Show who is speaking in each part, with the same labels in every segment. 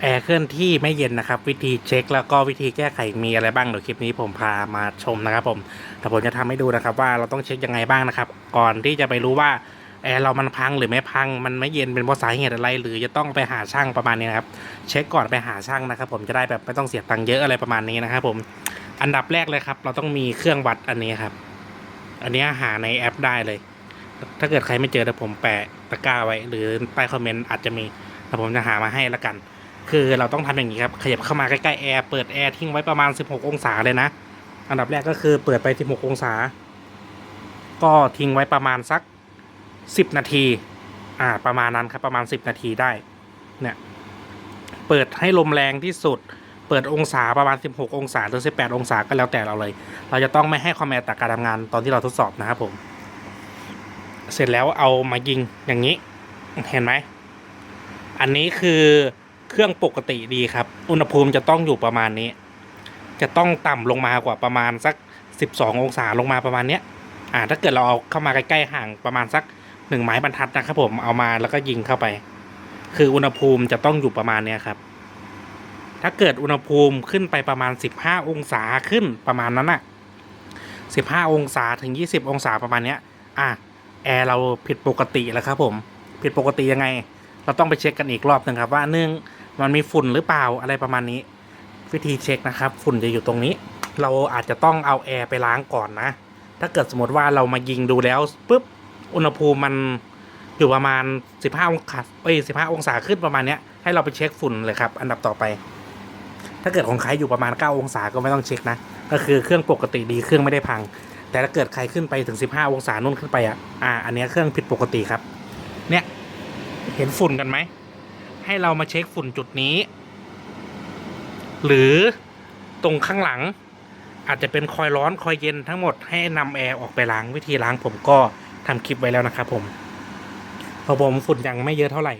Speaker 1: แอร์เคลื่อนที่ไม่เย็นนะครับ วิธีเช็คแล้วก็วิธีแก้ไขมีอะไรบ้างเดี๋ยวคลิปนี้ผมพามาชมนะครับผมแต่ผมจะทำให้ดูนะครับ ว่าเราต้องเช็คยังไงบ้างนะครับ ก่อนที่จะไปรู้ว่าแอร์เรามันพังหรือไม่พัง มันไม่เย็นเป็นเพราะสาเหตุอะไร หรือจะต้องไปหาช่างประมาณนี้นะครับ เช็คก่อนไปหาช่างนะครับ ผมจะได้แบบไม่ต้องเสียตังค์เยอะอะไรประมาณนี้นะครับผมอันดับแรกเลยครับ เราต้องมีเครื่องวัดอันนี้ครับ อันนี้หาในแอปได้เลย ถ้าเกิดใครไม่เจอเดี๋ยวผมแปะตะกร้าไว้ หรือใต้คอมเมนต์อาจจะมีแต่ผมจะหามาให้ละกัน คือเราต้องทำอย่างนี้ครับขยับเข้ามาใกล้ๆแอร์เปิดแอร์ทิ้งไว้ประมาณ 16 องศาเลยนะ อันดับแรกก็คือเปิดไป 16 องศา ก็ทิ้งไว้ประมาณสัก 10 นาที อ่าประมาณนั้นครับประมาณ 10 นาทีได้ เนี่ยเปิดให้ลมแรงที่สุด เปิดองศาประมาณ 16 องศาหรือ 18 องศาก็แล้วแต่เราเลย เราจะต้องไม่ให้คอมแมตจากการทำงานตอนที่เราทดสอบนะครับผม เสร็จแล้วเอามายิงอย่างนี้ เห็นไหม อันนี้คือ เครื่องปกติดีครับ อุณหภูมิจะต้องอยู่ประมาณนี้ จะต้องต่ำลงมากว่าประมาณสัก 12 องศาลงมาประมาณเนี้ยอ่าถ้าเกิดเราเอาเข้ามาใกล้ๆห่างประมาณสักหนึ่งไม้บรรทัดนะครับผมเอามาแล้วก็ยิงเข้าไป คืออุณหภูมิจะต้องอยู่ประมาณเนี้ยครับ ถ้าเกิดอุณหภูมิขึ้นไปประมาณ 15 องศาขึ้นประมาณนั้นอะ15 องศาถึง 20 องศาประมาณเนี้ยอะแอร์เราผิดปกติแล้วครับผมผิดปกติยังไง เราต้องไปเช็คกันอีกรอบหนึ่งครับว่าหนึ่ง มันมีฝุ่นหรือเปล่าอะไรประมาณนี้ วิธีเช็คนะครับ ฝุ่นจะอยู่ตรงนี้ เราอาจจะต้องเอาแอร์ไปล้างก่อนนะ ถ้าเกิดสมมติว่าเรามายิงดูแล้วปุ๊บอุณหภูมิมันอยู่ประมาณ 15 องศาเอ้ย15 องศาขึ้นประมาณเนี้ยให้เราไปเช็คฝุ่นเลยครับ อันดับต่อไป ถ้าเกิดของใครอยู่ประมาณ 9 องศาก็ไม่ต้องเช็คนะ ก็คือเครื่องปกติดีเครื่องไม่ได้พัง แต่ถ้าเกิดใครขึ้นไปถึง 15 องศานู่นขึ้นไปอะอ่าอันนี้เครื่องผิดปกติครับ เนี่ยเห็นฝุ่นกันไหม ให้เรามาเช็คฝุ่นจุดนี้ หรือตรงข้างหลัง อาจจะเป็นคอยร้อนคอยเย็นทั้งหมดให้นำแอร์ออกไปล้างวิธีล้างผมก็ทำคลิปไว้แล้วนะครับผมพอผมฝุ่นยังไม่เยอะเท่าไหร่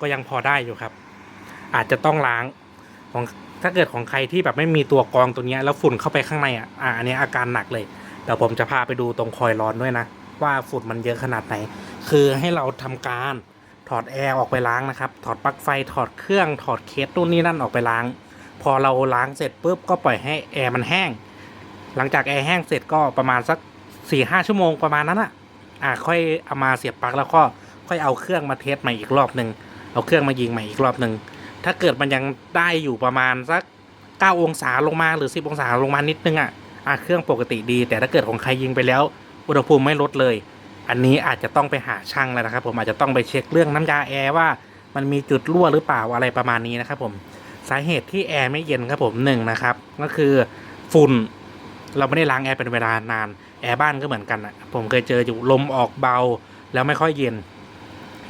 Speaker 1: ก็ยังพอได้อยู่ครับ อาจจะต้องล้างของถ้าเกิดของใครที่แบบไม่มีตัวกรองตัวนี้แล้วฝุ่นเข้าไปข้างในอะอ่าอันนี้อาการหนักเลยเดี๋ยวผมจะพาไปดูตรงคอยร้อนด้วยนะ ว่าฝุ่นมันเยอะขนาดไหน คือให้เราทำการ ถอดแอร์ออกไปล้างนะครับ ถอดปลั๊กไฟถอดเครื่องถอดเคสนู่นนี่นั่นออกไปล้าง พอเราล้างเสร็จปุ๊บก็ปล่อยให้แอร์มันแห้ง หลังจากแอร์แห้งเสร็จก็ประมาณสักสี่ห้าชั่วโมงประมาณนั้นอะอ่าค่อยเอามาเสียบปลั๊กแล้วก็ค่อยเอาเครื่องมาเทสใหม่อีกรอบหนึ่งเอาเครื่องมายิงใหม่อีกรอบหนึ่งถ้าเกิดมันยังได้อยู่ประมาณสักเก้าองศาลงมาหรือสิบองศาลงมานิดนึงอะอ่าเครื่องปกติดี แต่ถ้าเกิดของใครยิงไปแล้ว อุณหภูมิไม่ลดเลย อันนี้อาจจะต้องไปหาช่างแล้วนะครับ ผมอาจจะต้องไปเช็คเรื่องน้ำยาแอร์ว่ามันมีจุดรั่วหรือเปล่าอะไรประมาณนี้นะครับ ผมสาเหตุที่แอร์ไม่เย็นครับผมหนึ่งนะครับ ก็คือฝุ่นเราไม่ได้ล้างแอร์เป็นเวลานานแอร์บ้านก็เหมือนกันอะผมเคยเจออยู่ลมออกเบา แล้วไม่ค่อยเย็น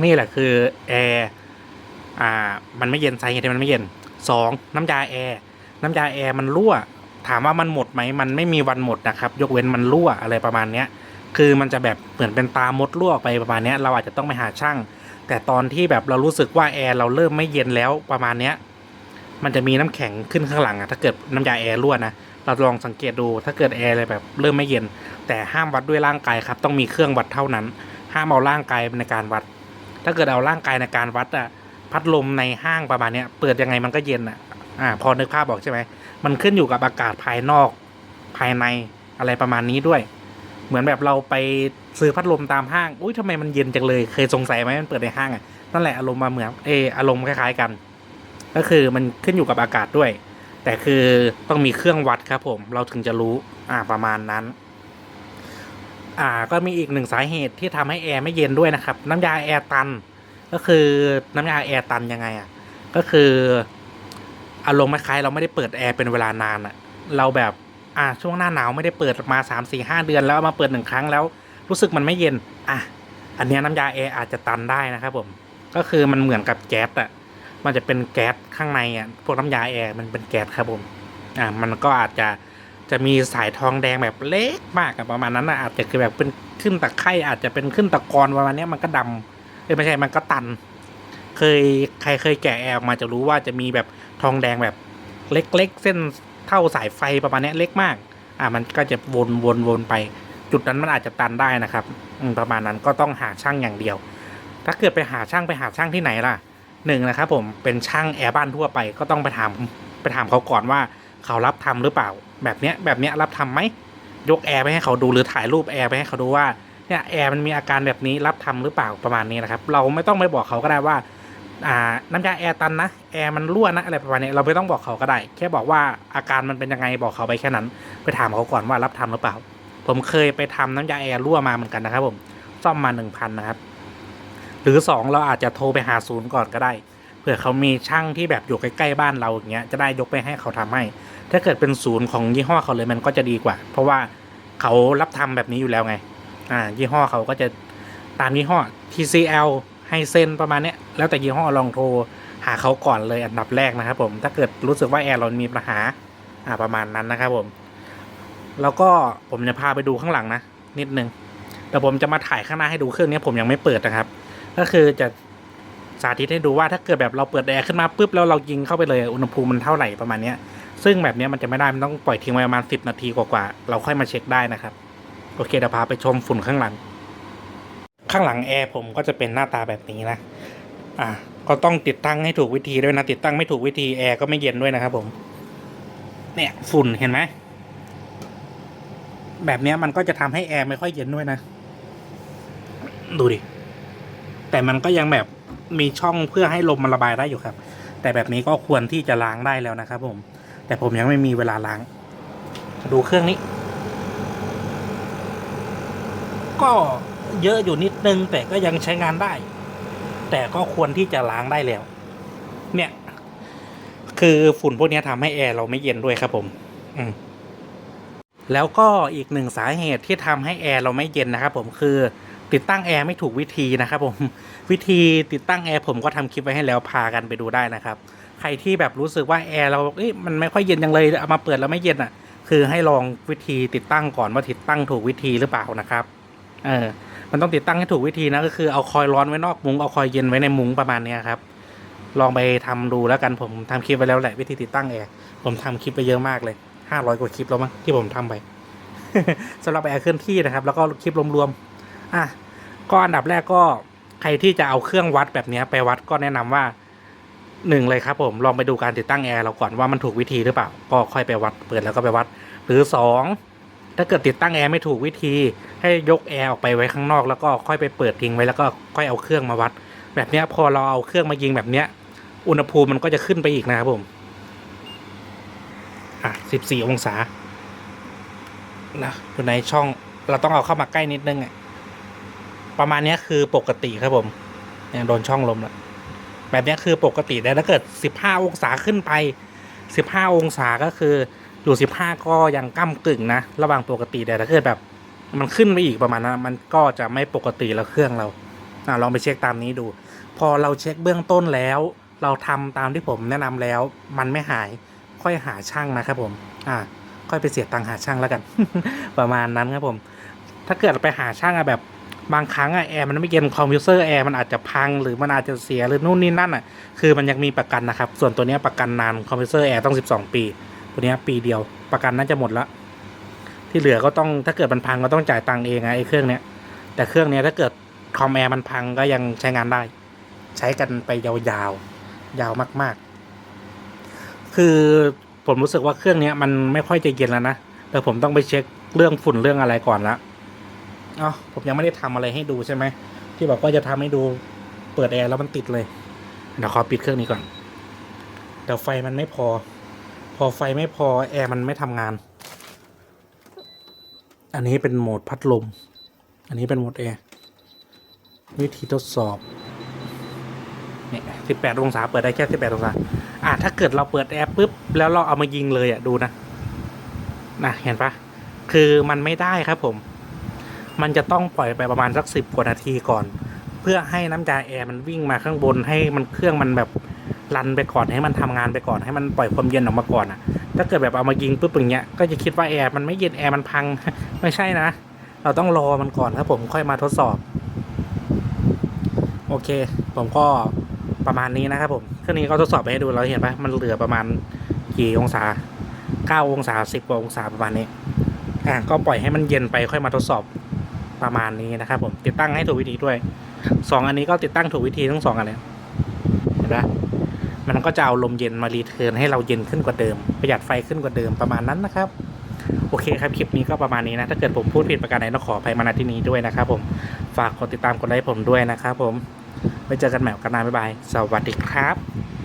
Speaker 1: นี่แหละคือแอร์อ่ามันไม่เย็นสาเหตุที่มันไม่เย็นสองน้ำยาแอร์น้ำยาแอร์มันรั่ว ถามว่ามันหมดไหมมันไม่มีวันหมดนะครับ ยกเว้นมันรั่วอะไรประมาณเนี้ย คือมันจะแบบเหมือนเป็นตามดรั่วไปประมาณนี้เราอาจจะต้องไปหาช่าง แต่ตอนที่แบบเรารู้สึกว่าแอร์เราเริ่มไม่เย็นแล้วประมาณนี้มันจะมีน้ำแข็งขึ้นข้างหลังอะถ้าเกิดน้ำยาแอร์รั่วนะเราลองสังเกตดูถ้าเกิดแอร์อะไรแบบเริ่มไม่เย็น แต่ห้ามวัดด้วยร่างกายครับ ต้องมีเครื่องวัดเท่านั้น ห้ามเอาร่างกายในการวัด ถ้าเกิดเอาร่างกายในการวัดอะพัดลมในห้างประมาณนี้เปิดยังไงมันก็เย็นอะอ่าพอนึกภาพบอกใช่ไหมมันขึ้นอยู่กับอากาศภายนอกภายในอะไรประมาณนี้ด้วย เหมือนแบบเราไปซื้อพัดลมตามห้าง อุ้ยทำไมมันเย็นจังเลย เคยสงสัยไหมมันเปิดในห้างอะ นั่นแหละอารมณ์มาเหมือนเอออารมณ์คล้ายๆกัน ก็คือมันขึ้นอยู่กับอากาศด้วย แต่คือต้องมีเครื่องวัดครับผม เราถึงจะรู้ อ่าประมาณนั้น อ่า ก็มีอีกหนึ่งสาเหตุที่ทำให้แอร์ไม่เย็นด้วยนะครับ น้ำยาแอร์ตัน ก็คือน้ำยาแอร์ตันยังไงอะ ก็คืออารมณ์คล้ายๆเราไม่ได้เปิดแอร์เป็นเวลานานอะ เราแบบ อ่าช่วงหน้าหนาวไม่ได้เปิดมาสามสี่ห้าเดือนแล้วเอามาเปิดหนึ่งครั้งแล้ว รู้สึกมันไม่เย็นอะอันเนี้ยน้ำยาแอร์อาจจะตันได้นะครับผมก็คือมันเหมือนกับแก๊สอะมันจะเป็นแก๊สข้างในอะพวกน้ำยาแอร์มันเป็นแก๊สครับผมอ่ามันก็อาจจะจะมีสายทองแดงแบบเล็กมากประมาณนั้นอะอาจจะคือแบบเป็นขึ้นตะไคร่อาจจะเป็นขึ้นตะกอนประมาณนี้มันก็ดำเอ้ไม่ใช่มันก็ตัน เคยใครเคยแกะแอร์ออกมาจะรู้ว่าจะมีแบบทองแดงแบบเล็กๆ เส้น เท่าสายไฟประมาณนี้เล็กมาก อ่ามันก็จะวนวนวนไป จุดนั้นมันอาจจะตันได้นะครับอืมประมาณนั้นก็ต้องหาช่างอย่างเดียว ถ้าเกิดไปหาช่างไปหาช่างที่ไหนล่ะหนึ่งนะครับผมเป็นช่างแอร์บ้านทั่วไปก็ต้องไปถามไปถามเขาก่อนว่าเขารับทำหรือเปล่า แบบเนี้ยแบบเนี้ยรับทำไหมยกแอร์ไปให้เขาดูหรือถ่ายรูปแอร์ไปให้เขาดูว่าเนี่ยแอร์มันมีอาการแบบนี้รับทำหรือเปล่าประมาณนี้นะครับ เราไม่ต้องไปบอกเขาก็ได้ว่า อ่าน้ำยาแอร์ตันนะแอร์มันรั่วนะอะไรประมาณนี้เราไม่ต้องบอกเขาก็ได้ แค่บอกว่าอาการมันเป็นยังไงบอกเขาไปแค่นั้น ไปถามเขาก่อนว่ารับทำหรือเปล่า ผมเคยไปทำน้ำยาแอร์รั่วมาเหมือนกันนะครับผมซ่อมมาหนึ่งพันนะครับ หรือสองเราอาจจะโทรไปหาศูนย์ก่อนก็ได้เผื่อเขามีช่างที่แบบอยู่ใกล้ๆบ้านเราอย่างเงี้ยจะได้ยกไปให้เขาทำให้ ถ้าเกิดเป็นศูนย์ของยี่ห้อเขาเลยมันก็จะดีกว่า เพราะว่าเขารับทำแบบนี้อยู่แล้วไง อ่า ยี่ห้อเขาก็จะตามยี่ห้อ TCL ให้เซ็นประมาณเนี้ยแล้วแต่ยี่ห้อลองโทรหาเขาก่อนเลยอันดับแรกนะครับผมถ้าเกิดรู้สึกว่าแอร์เรามีปัญหาอ่าประมาณนั้นนะครับผม แล้วก็ผมจะพาไปดูข้างหลังนะ นิดนึงแต่ผมจะมาถ่ายข้างหน้าให้ดูเครื่องนี้ผมยังไม่เปิดนะครับ ก็คือจะสาธิตให้ดูว่าถ้าเกิดแบบเราเปิดแอร์ขึ้นมาปุ๊บแล้วเรายิงเข้าไปเลยอุณหภูมิมันเท่าไหร่ประมาณเนี้ยซึ่งแบบนี้มันจะไม่ได้มันต้องปล่อยทิ้งไว้ประมาณสิบนาทีกว่าๆเราค่อยมาเช็คได้นะครับ โอเคเดี๋ยวพาไปชมฝุ่นข้างหลัง ข้างหลังแอร์ผมก็จะเป็นหน้าตาแบบนี้นะ อะก็ต้องติดตั้งให้ถูกวิธีด้วยนะ ติดตั้งไม่ถูกวิธีแอร์ก็ไม่เย็นด้วยนะครับผม เนี่ยฝุ่นเห็นไหม แบบนี้มันก็จะทำให้แอร์ไม่ค่อยเย็นด้วยนะ ดูดิ แต่มันก็ยังแบบมีช่องเพื่อให้ลมมันระบายได้อยู่ครับ แต่แบบนี้ก็ควรที่จะล้างได้แล้วนะครับผม แต่ผมยังไม่มีเวลาล้าง ดูเครื่องนี้ ก็ เยอะอยู่นิดนึง แต่ก็ยังใช้งานได้ แต่ก็ควรที่จะล้างได้แล้ว เนี่ย คือฝุ่นพวกนี้ทำให้แอร์เราไม่เย็นด้วยครับผม อืมแล้วก็อีกหนึ่งสาเหตุที่ทำให้แอร์เราไม่เย็นนะครับผมคือติดตั้งแอร์ไม่ถูกวิธีนะครับผมวิธีติดตั้งแอร์ผมก็ทำคลิปไว้ให้แล้วพากันไปดูได้นะครับ ใครที่แบบรู้สึกว่าแอร์เราเอ้ยมันไม่ค่อยเย็นจังเลยเอามาเปิดแล้วไม่เย็นอะ คือให้ลองวิธีติดตั้งก่อนว่าติดตั้งถูกวิธีหรือเปล่านะครับ เออ มันต้องติดตั้งให้ถูกวิธีนะก็คือเอาคอยร้อนไว้นอกมุ้งเอาคอยเย็นไว้ในมุ้งประมาณนี้ครับ ลองไปทำดูแล้วกันผมทำคลิปไปแล้วแหละวิธีติดตั้งแอร์ผมทำคลิปไปเยอะมากเลยห้าร้อยกว่าคลิปแล้วมั้งที่ผมทำไปสำหรับแอร์เคลื่อนที่นะครับ แล้วก็คลิปรวมๆอะก็อันดับแรกก็ใครที่จะเอาเครื่องวัดแบบนี้ไปวัดก็แนะนำว่าหนึ่งเลยครับผมลองไปดูการติดตั้งแอร์เราก่อนว่ามันถูกวิธีหรือเปล่า ก็ค่อยไปวัดเปิดแล้วก็ไปวัด หรือสอง ถ้าเกิดติดตั้งแอร์ไม่ถูกวิธี ให้ยกแอร์ออกไปไว้ข้างนอกแล้วก็ค่อยไปเปิดทิ้งไว้แล้วก็ค่อยเอาเครื่องมาวัด แบบนี้พอเราเอาเครื่องมายิงแบบเนี้ยอุณหภูมิมันก็จะขึ้นไปอีกนะครับผมอะสิบสี่องศานะอยู่ในช่องเราต้องเอาเข้ามาใกล้นิดนึงอะประมาณนี้คือปกติครับผมเนี่ยโดนช่องลมแล้วแบบนี้คือปกติแต่ถ้าเกิดสิบห้าองศาขึ้นไปสิบห้าองศาก็คือ อยู่สิบห้าก็ยังก้ากึ่งนะ ระหว่างปกติแต่ถ้าเกิดแบบมันขึ้นไปอีกประมาณนั้นมันก็จะไม่ปกติแล้วเครื่องเราอะลองไปเช็คตามนี้ดู พอเราเช็คเบื้องต้นแล้ว เราทำตามที่ผมแนะนำแล้ว มันไม่หายค่อยหาช่างนะครับผม อ่า ค่อยไปเสียตังค์หาช่างแล้วกัน ประมาณนั้นครับผม ถ้าเกิดไปหาช่างอะแบบบางครั้งอะแอร์มันไม่เย็นคอมพิวเตอร์แอร์มันอาจจะพังหรือมันอาจจะเสียหรือนู่นนี่นั่นอะคือมันยังมีประกันนะครับ ส่วนตัวนี้ประกันนานคอมพิวเตอร์แอร์ต้อง 12 ปี ตัวนี้ปีเดียวประกันน่าจะหมดละที่เหลือก็ต้องถ้าเกิดมันพังก็ต้องจ่ายตังค์เองอะไอ้เครื่องเนี้ยแต่เครื่องเนี้ยถ้าเกิดคอมแอร์มันพังก็ยังใช้งานได้ ใช้กันไปยาวๆยาวมาก ๆ คือผมรู้สึกว่าเครื่องเนี้ยมันไม่ค่อยจะเย็นแล้วนะแต่ผมต้องไปเช็คเรื่องฝุ่นเรื่องอะไรก่อนละอ๋อผมยังไม่ได้ทำอะไรให้ดูใช่ไหมที่บอกว่าจะทำให้ดูเปิดแอร์แล้วมันติดเลยเดี๋ยวขอปิดเครื่องนี้ก่อนเดี๋ยวไฟมันไม่พอ พอไฟไม่พอแอร์มันไม่ทำงาน อันนี้เป็นโหมดพัดลม อันนี้เป็นโหมดแอร์วิธีทดสอบเนี่ยสิบแปดองศาเปิดได้แค่สิบแปดองศา อะถ้าเกิดเราเปิดแอร์ปุ๊บแล้วเราเอามายิงเลยอะดูนะนะเห็นปะคือมันไม่ได้ครับผม มันจะต้องปล่อยไปประมาณสักสิบกว่านาทีก่อน เพื่อให้น้ำยาแอร์มันวิ่งมาข้างบนให้มันเครื่องมันแบบ รันไปก่อนให้มันทำงานไปก่อนให้มันปล่อยความเย็นออกมาก่อนอะ ถ้าเกิดแบบเอามายิงปุ๊บอย่างเงี้ยก็จะคิดว่าแอร์มันไม่เย็นแอร์มันพังไม่ใช่นะ เราต้องรอมันก่อนครับผมค่อยมาทดสอบ โอเค ผมก็ประมาณนี้นะครับผมเครื่องนี้ก็ทดสอบไปให้ดูเราเห็นปะมันเหลือประมาณกี่องศาเก้าองศาสิบกว่าองศาประมาณนี้อะก็ปล่อยให้มันเย็นไปค่อยมาทดสอบประมาณนี้นะครับผมติดตั้งให้ถูกวิธีด้วยสองอันนี้ก็ติดตั้งถูกวิธีทั้งสองอันเลยเห็นนะ มันก็จะเอาลมเย็นมารีเทิร์นให้เราเย็นขึ้นกว่าเดิม ประหยัดไฟขึ้นกว่าเดิมประมาณนั้นนะครับ โอเคครับ คลิปนี้ก็ประมาณนี้นะ ถ้าเกิดผมพูดผิดประการใดต้องขออภัยมาณที่นี้ด้วยนะครับผมฝากกดติดตามกดไลค์ผมด้วยนะครับผมไว้เจอกันใหม่กันหน้าบ๊ายบาย สวัสดีครับ